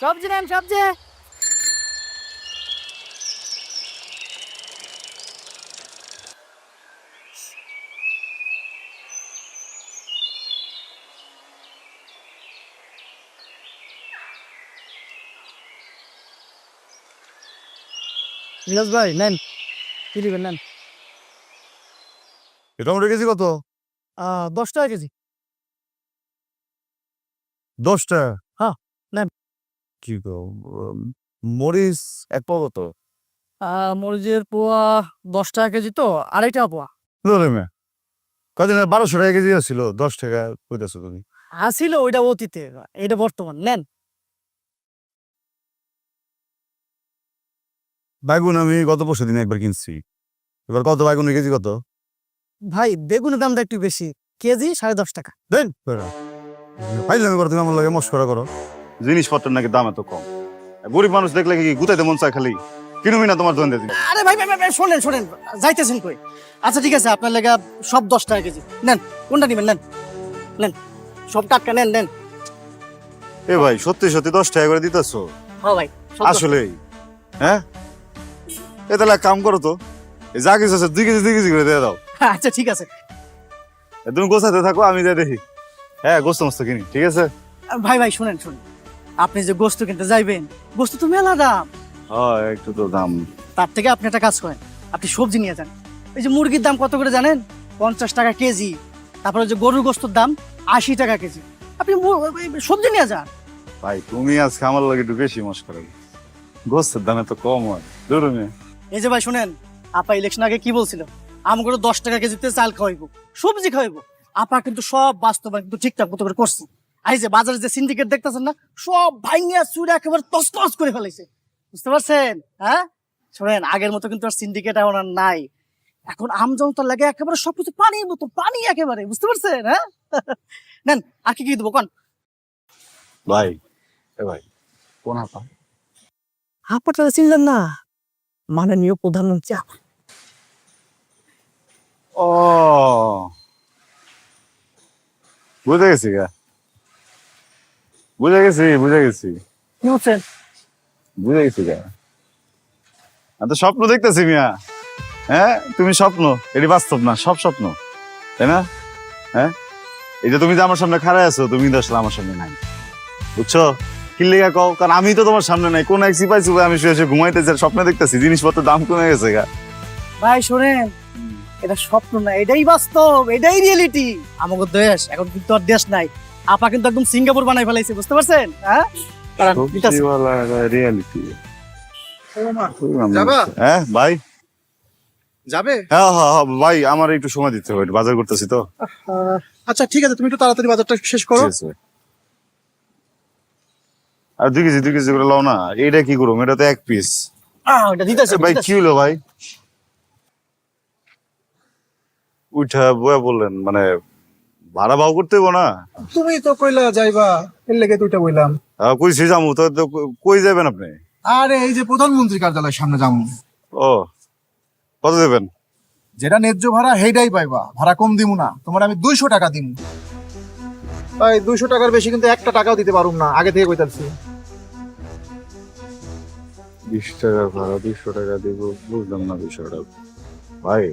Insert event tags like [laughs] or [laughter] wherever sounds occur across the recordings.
সবজি নেন সবজি রিয়াজ ভাই নেন। কি দিবেন নেন। টমেটো কেজি কত? দশ টাকা কেজি। দশ টাকা। কি মরিচ এক পাও কত? মরিচের পোয়া দশ টাকা কেজি তো আড়াই টাকা পোয়া। ধরে মে কদিন বারোশো টাকা কেজি ছিল দশ টাকা কইতেছো তুমি। আসিল ওইটা অতীতে এটা বর্তমান নেন। বাইগুন আমি গত পরশু দিন একবার কিনছি। এবার কত বাইগুনের কেজি কত? ভাই বেগুনের দামটা একটু বেশি কেজি সাড়ে দশ টাকা। দেন ফাইলামি করো তুমি আমার লাগে মস্করা করো। জিনিসপত্রের নাকি দাম এত কম? গরিব মানুষ দেখলে কি গুতাইতে মন চায় খালি? কিনুমি না তোমার দোকান দিয়ে আরে ভাই ভাই ভাই, শোনেন শোনেন যাইতেছেন কই? আচ্ছা ঠিক আছে আপনার লেগা সব দশ টাকা কেজি। নেন কোনটা নেবেন? নেন নেন সব টাটকা নেন নেন। এ ভাই সত্যি সত্যি দশ টাকা করে দিতেছো? হ্যাঁ ভাই আসলেই হ্যাঁ? এ তাহলে এক কাম করো তো যা কিছু আছে দুই কেজি দুই কেজি করে দিয়ে দাও। আচ্ছা ঠিক আছে। তুমি গোছাতে থাকো আমি যাই দেখি। হ্যাঁ গোস্ত মস্ত কিনি ঠিক আছে? ভাই ভাই শুনেন শুনেন। আপনি যে গোস্ত কিনতে যাইবেন গোস্ত তো মেলা দাম। হ্যাঁ একটু তো দাম। তার থেকে আপনি একটা কাজ করেন আপনি সবজি নিয়ে যান। এই যে মুরগির দাম কত করে জানেন? পঞ্চাশ টাকা কেজি। তারপরে যে গরুর গোস্তর দাম আশি টাকা কেজি। আপনি সবজি নিয়ে যান। ভাই তুমি আজকে আমার লাগে একটু বেশি মস্করা গোস্তের দামে তো কম হয়। এই যে ভাই শুনেন আপা ইলেকশন আগে কি বলছিল? আমগুলো দশ টাকা কেজিতে চাল খাওয়াইবো সবজি খাওয়াইবো। আপা কিন্তু সব বাস্তবায়ন কিন্তু ঠিকঠাক মতো করে করছে। এই যে বাজারে যে সিন্ডিকেট দেখতেছেন না সব ভাইঙ্গা চুরে একেবারে তসতস করে ফেলাইছে। বুঝতে পারছেন? হ্যাঁ? শোনেন আগের মতো কিন্তু আর সিন্ডিকেট এখন আর নাই। এখন আম জনতার লাগে একেবারে সবকিছু পানির মতো পানি একেবারে বুঝতে পারছেন? হ্যাঁ? [laughs] নেন আর কি কি দেবো কন? ভাই এ ভাই কোন আপা? আপাটা চিনলেন না মাননীয় প্রধানমন্ত্রী আপা। ও বুঝে গেছি গা। বুঝে গেছি বুঝে গেছি। কি হচ্ছেন বুঝে গেছি আমি তো স্বপ্ন দেখতেছি মিয়া। হ্যাঁ? তুমি স্বপ্ন এটি বাস্তব না সব স্বপ্ন। তাই না? হ্যাঁ? এই যে তুমি যে আমার সামনে খাড়ায় আছো তুমি কিন্তু আসলে আমার সামনে নাই। বুঝছ? কি লেগা কও? কারণ আমি তো তোমার সামনে নাই। কোন এক সিপাই সিপাই আমি শুয়ে শুয়ে ঘুমাইতেছি আর স্বপ্ন দেখতেছি জিনিসপত্রের দাম কমে গেছে গা। ভাই শোনেন। এটা স্বপ্ন না এটাই বাস্তব এটাই রিয়েলিটি। আমাকে দেশ এখন কিন্তু আর দেশ নাই। আপা কিন্তু একদম সিঙ্গাপুর বানাই ফেলাইছে বুঝতে পারছেন? হ্যাঁ? রিয়ালিটি হ্যাঁ ভাই। যাবে? হ্যাঁ হ্যাঁ হ্যাঁ, ভাই আমার একটু সময় দিতে হবে বাজার করতেছি তো। আচ্ছা ঠিক আছে তুমি একটু তাড়াতাড়ি বাজারটা শেষ করো। আর দুই কেজি দুই কেজি করে লাও না এইটা কি করব এটা তো এক পিস দিতেছি ভাই কি হলো ভাই? উঠা বয়া বললেন মানে ভাড়া ভাও করতে হইবো না। তুমি তো কইলা যাইবা এর লেগে দুইটা বইলাম। আহ, কইছি যামু তো তো কই যাবেন আপনি? আরে এই যে প্রধানমন্ত্রী কার্যালয়ের সামনে যাব ও কত দেবেন? যেটা ন্যায্য ভাড়া হেইটাই পাইবা। ভাড়া কম দিমু না তোমার আমি দুইশো টাকা দিমু। ভাই দুইশো টাকার বেশি কিন্তু একটা টাকাও দিতে পারুম না আগে থেকে কইতাছি। বিশ টাকা ভাড়া দুইশো টাকা দিব বুঝলাম না দুইশো টাকা ভাই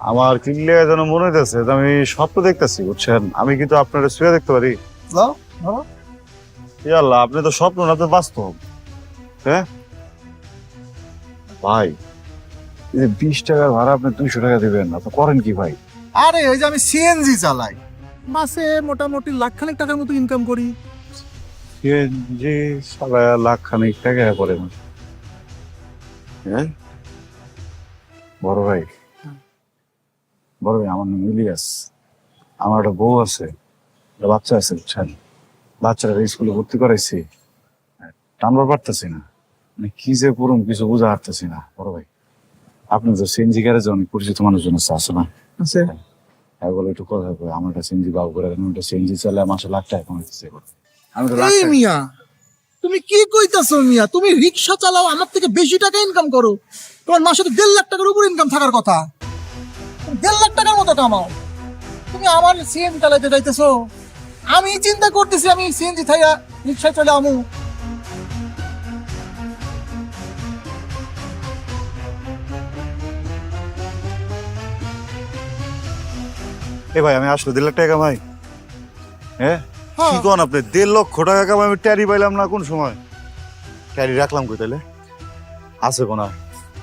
আমার কিনলে যেন মনে হইতেছে যে আমি স্বপ্ন দেখতেছি বুঝছেন? আমি কিন্তু আপনারা শুয়ে দেখতে পারি। যাও ধরো। ই আল্লাহ আপনি তো স্বপ্ন না তো বাস্তব। হ্যাঁ? ভাই এই যে বিশ টাকার ভাড়া আপনি দুইশো টাকা দিবেন আপনি করেন কি ভাই? আরে ওই যে আমি সিএনজি চালাই। মাসে মোটামুটি লাখ খানেক টাকার মতো ইনকাম করি। যে সারা লাখ খানিক টাকা করে। হ্যাঁ? বড় ভাই বড় ভাই আমার নাম ইলিয়াস। আমার একটা বউ আছে একটা বাচ্চা আছে বুঝছেন? বাচ্চারা স্কুলে ভর্তি করাইছি টানবার পারতেছি না। মানে কি যে করুন কিছু বোঝা হারতেছি না বড় ভাই। আপনি তো সিএনজি গ্যারেজে অনেক পরিচিত মানুষজন আছে আছে না? আছে। হ্যাঁ বলে একটু কথা কই আমার একটা সিএনজি বাবু করে দেন ওটা সিএনজি চালে মাসে লাখ টাকা কমাইতেছে আমি তো লাখ টাকা মিয়া তুমি কি কইতাছো মিয়া? তুমি রিক্সা চালাও আমার থেকে বেশি টাকা ইনকাম করো। তোমার মাসে তো দেড় লাখ টাকার উপর ইনকাম থাকার কথা। দেড় লাখ টাকার মতো কামাও। তুমি আমার সিএন চালাইতে যাইতেছো। আমি চিন্তা করতেছি আমি সিএনজি থাইয়া রিক্সায় চলে আমু। এ ভাই আমি আসলো। দেড় লাখ টাকা ভাই হ্যাঁ? হ্যাঁ? কি কোন আপনি? দেড় লক্ষ টাকা কামাই আমি ট্যারি পাইলাম না কোন সময়? ট্যারি রাখলাম কই তাহলে আছে কোনায়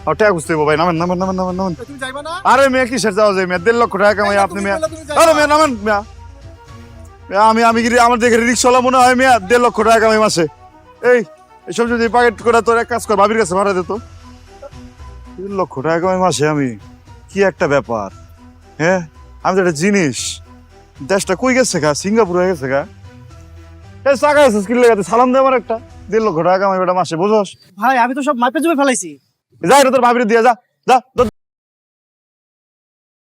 টাকা ভাই নামেন নামেন নামেন নামেন নামেন। তুমি যাইবা না? আরে মেয়ে কিসের যাওয়া যায়? মেয়ে দেড় লক্ষ টাকা কামাই আপনি মেয়ে। আরে মেয়ে নামেন মেয়া। মেয়া, আমি আমি কি আমার দেখে রিক্সাওয়ালা মনে হয় মেয়া দেড় লক্ষ টাকা কামাই মাসে? এই এসব যদি প্যাকেট করে তোর এক কাজ কর ভাবির কাছে ভাড়া দে তো। তিন লক্ষ টাকা কামাই মাসে আমি? কি একটা ব্যাপার হ্যাঁ? আমি তো একটা জিনিস। দেশটা কই গেছে গা? সিঙ্গাপুর হয়ে গেছে গা। এই চাকা আছে স্কিল লাগাতে সালাম দে আমার একটা। দেড় লক্ষ টাকা কামাই বেটা মাসে বুঝোস? ভাই আমি তো সব মাপে জমে ফেলাইছি। যাই তোর ভাবির দিয়ে যা যা